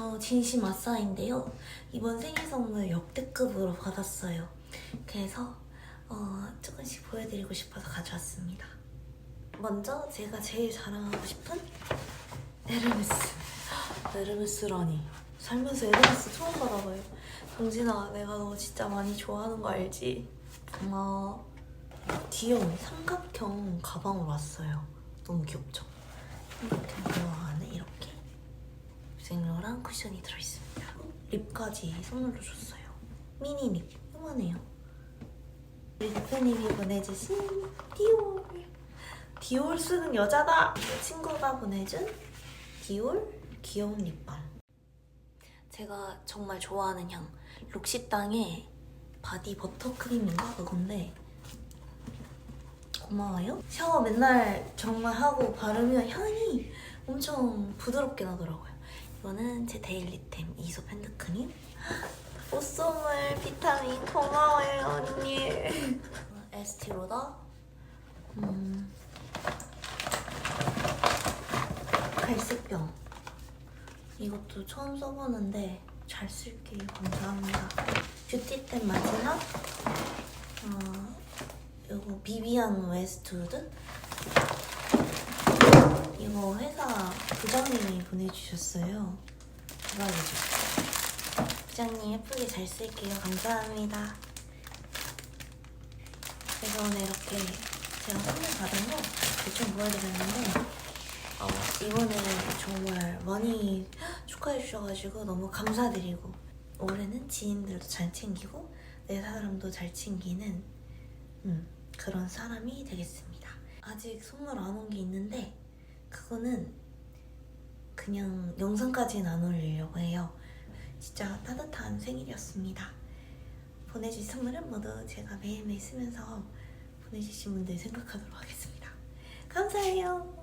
저 진심 아싸인데요. 이번 생일 선물 역대급으로 받았어요. 그래서 어, 조금씩 보여드리고 싶어서 가져왔습니다. 먼저 제가 제일 자랑하고 싶은 에르메스. 에르메스라니. 살면서 에르메스 처음 받아봐요. 정진아, 내가 너 진짜 많이 좋아하는 거 알지? 어, 귀여운 삼각형 가방으로 왔어요. 너무 귀엽죠? 삼각형 가방 안에 이렇게 생로랑 쿠션이 들어있습니다. 립까지 선물로 줬어요. 미니 립. 요만해요. 우리 대표님이 보내주신 디올. 디올 쓰는 여자다! 친구가 보내준 디올 귀여운 립밤. 제가 정말 좋아하는 향. 록시땅의 바디 버터 크림인가? 그건데 고마워요. 샤워 맨날 정말 하고 바르면 향이 엄청 부드럽게 나더라고요. 이거는 제 데일리템 이소 핸드크림. 옷소물 비타민 고마워요 언니. 에스티 로더. 음. 갈색병. 이것도 처음 써보는데 잘 쓸게요. 감사합니다. 뷰티템 마지막. 어, 요거 비비안 웨스트우드. 이거 회사 부장님이 보내주셨어요. 대박이죠. 부장님 예쁘게 잘 쓸게요. 감사합니다. 그래서 오늘 이렇게 제가 선물 받은 거 대충 보여드렸는데 어, 이번에 정말 많이 축하해 주셔가지고 너무 감사드리고 올해는 지인들도 잘 챙기고 내 사람도 잘 챙기는 음, 그런 사람이 되겠습니다. 아직 선물 안 온 게 있는데 그 거는 그냥 영상까지는 안 올리려고 해요. 진짜 따뜻한 생일이었습니다. 보내주신 선물은 모두 제가 매일매일 쓰면서 보내주신 분들 생각하도록 하겠습니다. 감사해요.